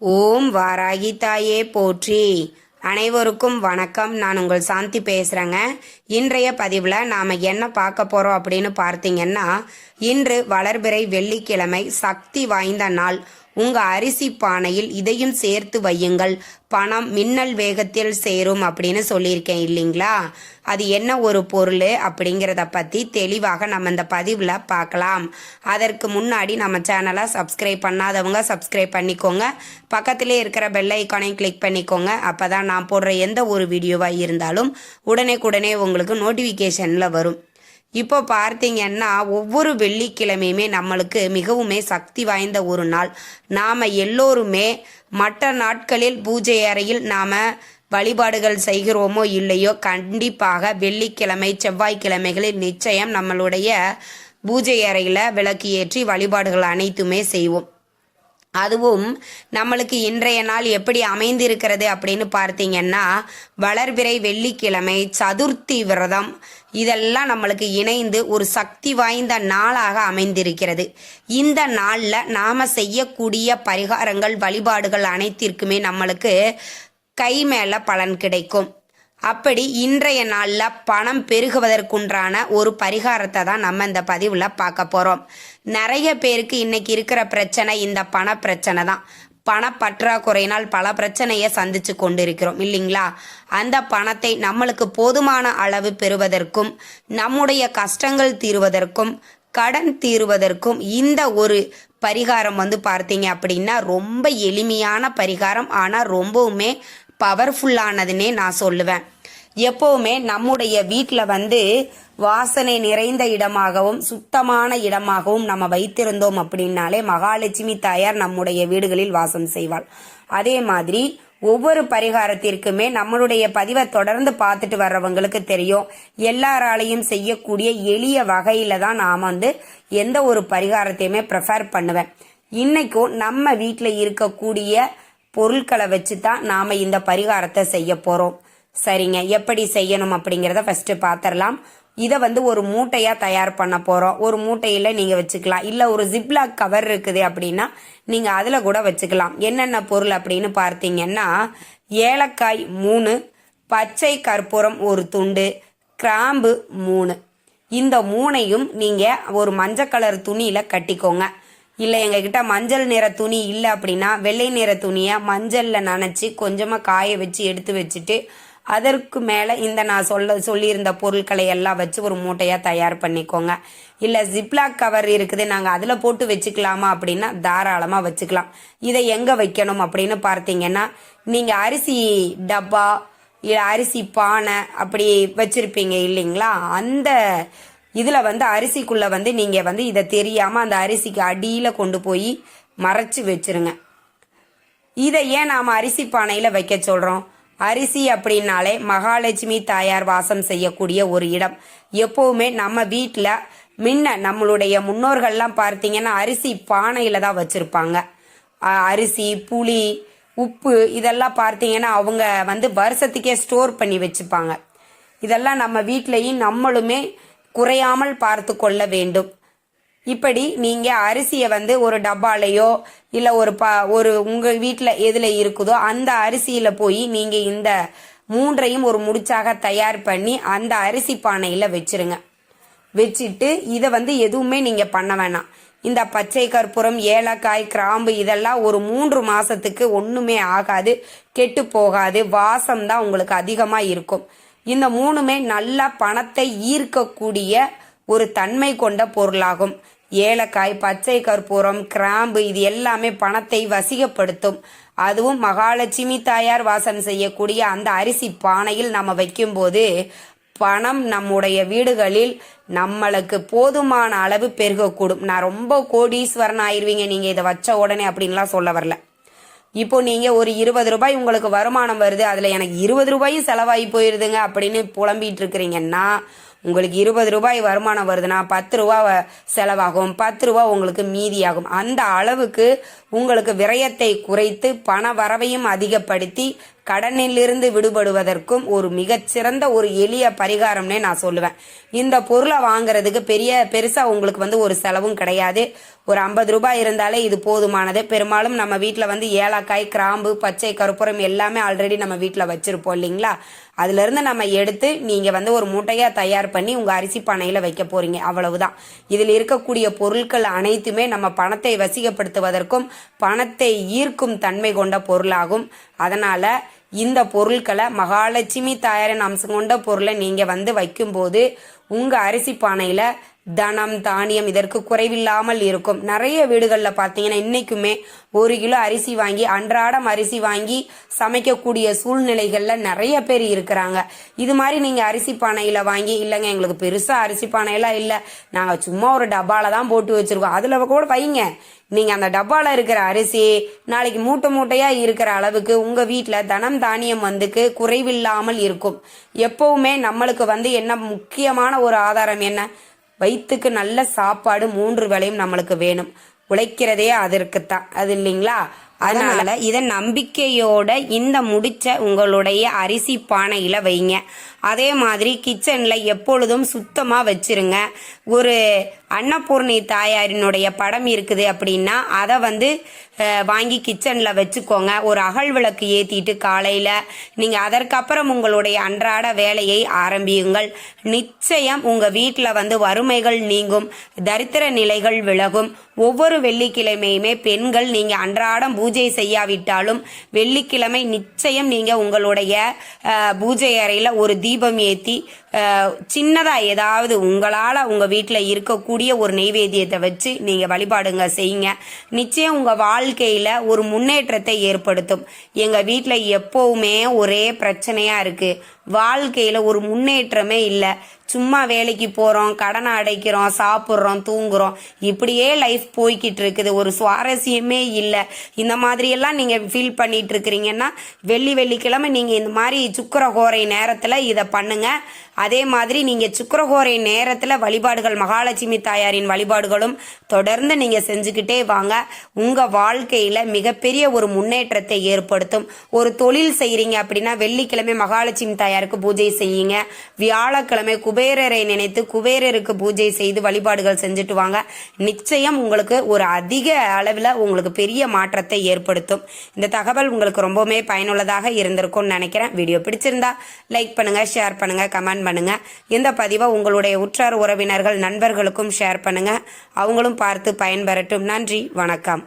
ஓம் வாராகி தாயே போற்றி. அனைவருக்கும் வணக்கம். நான் உங்கள் சாந்தி பேசுகிறேங்க இன்றைய பதிவில் நாம் என்ன பார்க்க போகிறோம் அப்படின்னு பார்த்தீங்கன்னா இன்று வளர்பிறை வெள்ளிக்கிழமை சக்தி வாய்ந்த நாள். உங்க அரிசி பானையில் இதையும் சேர்த்து வையுங்கள். பணம் மின்னல் வேகத்தில் சேரும் அப்படின்னு சொல்லியிருக்கேன் இல்லைங்களா? அது என்ன ஒரு பொருள் அப்படிங்கிறத பற்றி தெளிவாக நம்ம இந்த பதிவில் பார்க்கலாம். அதற்கு முன்னாடி நம்ம சேனலை சப்ஸ்கிரைப் பண்ணாதவங்க சப்ஸ்கிரைப் பண்ணிக்கோங்க. பக்கத்திலே இருக்கிற பெல் ஐக்கானையும் கிளிக் பண்ணிக்கோங்க. அப்போ தான் நான் போடுற எந்த ஒரு வீடியோவாக இருந்தாலும் உடனே உங்களுக்கு நோட்டிஃபிகேஷனில் வரும். இப்போ பார்த்தீங்கன்னா ஒவ்வொரு வெள்ளிக்கிழமையுமே நம்மளுக்கு மிகவுமே சக்தி வாய்ந்த ஒரு நாள். நாம் எல்லோருமே மற்ற நாட்களில் பூஜை அறையில் நாம் வழிபாடுகள் செய்கிறோமோ இல்லையோ கண்டிப்பாக வெள்ளிக்கிழமை செவ்வாய்க்கிழமைகளில் நிச்சயம் நம்மளுடைய பூஜை அறையில் விளக்கு ஏற்றி வழிபாடுகள் அனைத்துமே செய்வோம். அதுவும் நம்மளுக்கு இன்றைய நாள் எப்படி அமைந்திருக்கிறது அப்படின்னு பார்த்தீங்கன்னா வளர்பிறை வெள்ளிக்கிழமை சதுர்த்தி விரதம் இதெல்லாம் நம்மளுக்கு இணைந்து ஒரு சக்தி வாய்ந்த நாளாக அமைந்திருக்கிறது. இந்த நாளில் நாம் செய்யக்கூடிய பரிகாரங்கள் வழிபாடுகள் அனைத்திற்குமே நம்மளுக்கு கை மேலே பலன் கிடைக்கும். அப்படி இன்றைய நாளில் பணம் பெருகுவதற்குன்றான ஒரு பரிகாரத்தை தான் நம்ம இந்த பதிவில் பார்க்க போகிறோம் நிறைய பேருக்கு இன்னைக்கு இருக்கிற பிரச்சனை இந்த பண பிரச்சனை தான். பணப்பற்றாக்குறையினால் பல பிரச்சனையை சந்திச்சு கொண்டிருக்கிறோம் இல்லைங்களா? அந்த பணத்தை நம்மளுக்கு போதுமான அளவு பெறுவதற்கும் நம்முடைய கஷ்டங்கள் தீருவதற்கும் கடன் தீருவதற்கும் இந்த ஒரு பரிகாரம் வந்து பார்த்தீங்க அப்படின்னா ரொம்ப எளிமையான பரிகாரம். ஆனால் ரொம்பவுமே பவர்ஃபுல்லானதுன்னே நான் சொல்லுவேன். எப்போவுமே நம்முடைய வீட்டில் வந்து வாசனை நிறைந்த இடமாகவும் சுத்தமான இடமாகவும் நம்ம வைத்திருந்தோம் அப்படின்னாலே மகாலட்சுமி தாயார் நம்முடைய வீடுகளில் வாசம் செய்வாள். அதே மாதிரி ஒவ்வொரு பரிகாரத்திற்குமே நம்மளுடைய பதிவை தொடர்ந்து பார்த்துட்டு வர்றவங்களுக்கு தெரியும். எல்லாராலையும் செய்யக்கூடிய எளிய வகையில தான் நாம் வந்து எந்த ஒரு பரிகாரத்தையுமே ப்ரிஃபர் பண்ணுவேன். இன்னைக்கும் நம்ம வீட்டில் இருக்கக்கூடிய பொருட்களை வச்சு தான் நாம் இந்த பரிகாரத்தை செய்ய போகிறோம் சரிங்க. எப்படி செய்யணும் அப்படிங்கிறத ஃபஸ்ட்டு பார்த்துடலாம் இதை வந்து ஒரு மூட்டையாக தயார் பண்ண போகிறோம் ஒரு மூட்டையில் நீங்கள் வச்சுக்கலாம். இல்லை ஒரு ஜிப்லாக் கவர் இருக்குது அப்படின்னா நீங்கள் அதில் கூட வச்சுக்கலாம். என்னென்ன பொருள் அப்படின்னு பார்த்தீங்கன்னா ஏலக்காய் மூணு பச்சை கற்பூரம் ஒரு துண்டு கிராம்பு மூணு. இந்த மூணையும் நீங்கள் ஒரு மஞ்சள் கலர் துணியில் கட்டிக்கோங்க. இல்லை எங்ககிட்ட மஞ்சள் நிற துணி இல்லை அப்படின்னா வெள்ளை நிற துணியை மஞ்சளில் நனைச்சி கொஞ்சமாக காய வச்சு எடுத்து வச்சுட்டு அதற்கு மேலே இந்த நான் சொல்ல சொல்லியிருந்த பொருட்களை எல்லாம் வச்சு ஒரு மூட்டையாக தயார் பண்ணிக்கோங்க. இல்லை ஜிப்லாக் கவர் இருக்குது நாங்கள் அதில் போட்டு வச்சுக்கலாமா அப்படின்னா தாராளமாக வச்சுக்கலாம். இதை எங்கே வைக்கணும் அப்படின்னு பார்த்தீங்கன்னா நீங்கள் அரிசி டப்பா இல்லை அரிசி பானை அப்படி வச்சுருப்பீங்க இல்லைங்களா? அந்த இதில் வந்து அரிசிக்குள்ளே வந்து நீங்கள் வந்து இதை தெரியாமல் அந்த அரிசிக்கு அடியில் கொண்டு போய் மறைச்சி வச்சிருங்க. இதை ஏன் நாம் அரிசி பானையில் வைக்க சொல்கிறோம் அரிசி அப்படின்னாலே மகாலட்சுமி தாயார் வாசம் செய்யக்கூடிய ஒரு இடம். எப்போவுமே நம்ம வீட்டில் முன்ன நம்மளுடைய முன்னோர்கள்லாம் பார்த்தீங்கன்னா அரிசி பானையில் தான் வச்சுருப்பாங்க. அரிசி புளி உப்பு இதெல்லாம் பார்த்தீங்கன்னா அவங்க வந்து வருஷத்துக்கே ஸ்டோர் பண்ணி வச்சுப்பாங்க. இதெல்லாம் நம்ம வீட்டிலையும் நம்மளுமே குறையாமல் பார்த்து கொள்ள வேண்டும். இப்படி நீங்கள் அரிசியை வந்து ஒரு டப்பாலையோ இல்லை ஒரு ப ஒரு உங்கள் வீட்டில் எதில் இருக்குதோ அந்த அரிசியில் போய் நீங்கள் இந்த மூன்றையும் ஒரு முடிச்சாக தயார் பண்ணி அந்த அரிசி பானையில் வச்சிருங்க. வச்சுட்டு இதை வந்து எதுவுமே நீங்கள் பண்ண வேணாம். இந்த பச்சை கற்பூரம் ஏலக்காய் கிராம்பு இதெல்லாம் ஒரு மூன்று மாசத்துக்கு ஒன்றுமே ஆகாது கெட்டு போகாது வாசம் தான் உங்களுக்கு அதிகமாக இருக்கும். இந்த மூணுமே நல்ல பணத்தை ஈர்க்கக்கூடிய ஒரு தன்மை கொண்ட பொருளாகும். ஏலக்காய் பச்சை கற்பூரம் கிராம்பு இது எல்லாமே பணத்தை வசிகப்படுத்தும். அதுவும் மகாலட்சுமி தாயார் வாசம் செய்யக்கூடிய அந்த அரிசி பானையில் நம்ம வைக்கும்போது பணம் நம்முடைய வீடுகளில் நம்மளுக்கு போதுமான அளவு பெருகக்கூடும். நான் ரொம்ப கோடீஸ்வரன் ஆயிருவீங்க நீங்கள் இதை வச்ச உடனே அப்படின்லாம் சொல்ல வரல. இப்போ நீங்கள் ஒரு இருபது ரூபாய் உங்களுக்கு வருமானம் வருது அதில் எனக்கு இருபது ரூபாயும் செலவாகி போயிருதுங்க அப்படின்னு புலம்பிட்டு இருக்கிறீங்கன்னா உங்களுக்கு இருபது ரூபாய் வருமானம் வருதுன்னா பத்து ரூபா செலவாகும் பத்து ரூபா உங்களுக்கு மீதியாகும். அந்த அளவுக்கு உங்களுக்கு விரயத்தை குறைத்து பண வரவையும் அதிகப்படுத்தி கடனிலிருந்து விடுபடுவதற்கும் ஒரு மிகச்சிறந்த ஒரு எளிய பரிகாரம்னே நான் சொல்லுவேன். இந்த பொருளை வாங்குறதுக்கு பெரிய பெருசா உங்களுக்கு வந்து ஒரு செலவும் கிடையாது. ஒரு ஐம்பது ரூபாய் இருந்தாலே இது போதுமானது. பெரும்பாலும் நம்ம வீட்டில் வந்து ஏலக்காய் கிராம்பு பச்சை கருப்புரம் எல்லாமே ஆல்ரெடி நம்ம வீட்டில் வச்சிருப்போம் இல்லைங்களா? அதுலேருந்து நம்ம எடுத்து நீங்கள் வந்து ஒரு மூட்டையாக தயார் பண்ணி உங்கள் அரிசி பானையில வைக்க போகிறீங்க அவ்வளவுதான். இதில் இருக்கக்கூடிய பொருட்கள் அனைத்துமே நம்ம பணத்தை வசிகப்படுத்துவதற்கும் பணத்தை ஈர்க்கும் தன்மை கொண்ட பொருளாகும். அதனால் இந்த பொருட்களை மகாலட்சுமி தாயாரின் அம்சம் கொண்ட பொருளை நீங்கள் வந்து வைக்கும்போது உங்கள் அரிசி பானையில் தனம் தானியம் இதற்கு குறைவில்லாமல் இருக்கும். நிறைய வீடுகளில் பார்த்தீங்கன்னா இன்னைக்குமே ஒரு கிலோ அரிசி வாங்கி அன்றாடம் அரிசி வாங்கி சமைக்கக்கூடிய சூழ்நிலைகளில் நிறைய பேர் இருக்கிறாங்க. இது மாதிரி நீங்கள் அரிசி பானையில் வாங்கி இல்லைங்க எங்களுக்கு பெருசாக அரிசி பானையெல்லாம் இல்லை. நாங்கள் சும்மா ஒரு டப்பாவில் தான் போட்டு வச்சுருக்கோம். அதில் கூட வைங்க. நீங்கள் அந்த டப்பாவில் இருக்கிற அரிசி நாளைக்கு மூட்டை மூட்டையாக இருக்கிற அளவுக்கு உங்கள் வீட்டில் தனம் தானியம் வந்துக்கு குறைவில்லாமல் இருக்கும். எப்போவுமே நம்மளுக்கு வந்து என்ன முக்கியமான ஒரு ஆதாரம் என்ன? வயிற்றுக்கு நல்ல சாப்பாடு மூன்று வேளையும் நம்மளுக்கு வேணும். உழைக்கிறதே அதற்குத்தான். அது இல்லைங்களா? அதனால இதை நம்பிக்கையோட இந்த முடிச்ச உங்களுடைய அரிசி பானையில வைங்க. அதே மாதிரி கிச்சன்ல எப்பொழுதும் சுத்தமா வச்சிருங்க. ஒரு அன்னபூர்ணி தாயாரினுடைய படம் இருக்குது அப்படின்னா அதை வந்து வாங்கி கிச்சனில் வச்சுக்கோங்க. ஒரு அகல் விளக்கு ஏற்றிட்டு காலையில் நீங்கள் அதற்கப்புறம் உங்களுடைய அன்றாட வேலையை ஆரம்பியுங்கள். நிச்சயம் உங்கள் வீட்டில் வந்து வறுமைகள் நீங்கும் தரித்திர நிலைகள் விலகும். ஒவ்வொரு வெள்ளிக்கிழமையுமே பெண்கள் நீங்கள் அன்றாடம் பூஜை செய்யாவிட்டாலும் வெள்ளிக்கிழமை நிச்சயம் நீங்கள் உங்களுடைய பூஜை அறையில் ஒரு தீபம் ஏற்றி சின்னதாக ஏதாவது உங்களால் உங்கள் வீட்டில் இருக்கக்கூடிய ஒரு நெய்வேத்தியத்தை வச்சு நீங்கள் வழிபாடுங்க செய்யுங்க. நிச்சயம் உங்கள் வாழ்க்கையில் ஒரு முன்னேற்றத்தை ஏற்படுத்தும். எங்கள் வீட்டில் எப்போவுமே ஒரே பிரச்சனையாக இருக்குது வாழ்க்கையில் ஒரு முன்னேற்றமே இல்லை. சும்மா வேலைக்கு போகிறோம் கடனை அடைக்கிறோம் சாப்பிட்றோம் தூங்குறோம். இப்படியே லைஃப் போய்கிட்டு இருக்குது ஒரு சுவாரஸ்யமே இல்லை. இந்த மாதிரியெல்லாம் நீங்கள் ஃபீல் பண்ணிட்டு இருக்கிறீங்கன்னா வெள்ளி வெள்ளிக்கிழமை நீங்கள் இந்த மாதிரி சுக்கரகோரை நேரத்தில் இதை பண்ணுங்க. அதே மாதிரி நீங்கள் சுக்கரகோரை நேரத்தில் வழிபாடுகள் மகாலட்சுமி தாயாரின் வழிபாடுகளும் தொடர்ந்து நீங்கள் செஞ்சுக்கிட்டே வாங்க. உங்கள் வாழ்க்கையில் மிகப்பெரிய ஒரு முன்னேற்றத்தை ஏற்படுத்தும். ஒரு தொழில் செய்கிறீங்க அப்படின்னா வெள்ளிக்கிழமை மகாலட்சுமி தாயாருக்கு பூஜை செய்யுங்க. வியாழக்கிழமை குபேரரை நினைத்து குபேரருக்கு பூஜை செய்து வழிபாடுகள் செஞ்சுட்டு வாங்க. நிச்சயம் உங்களுக்கு ஒரு அதிக அளவில் உங்களுக்கு பெரிய மாற்றத்தை ஏற்படுத்தும். இந்த தகவல் உங்களுக்கு ரொம்பவுமே பயனுள்ளதாக இருந்திருக்கும்னு நினைக்கிறேன். வீடியோ பிடிச்சிருந்தா லைக் பண்ணுங்க ஷேர் பண்ணுங்க கமெண்ட் பண்ணுங்க. இந்த பதிவை உங்களுடைய உற்றார் உறவினர்கள் நண்பர்களுக்கும் ஷேர் பண்ணுங்க. அவங்களும் பார்த்து பயன்பெறட்டும். நன்றி வணக்கம்.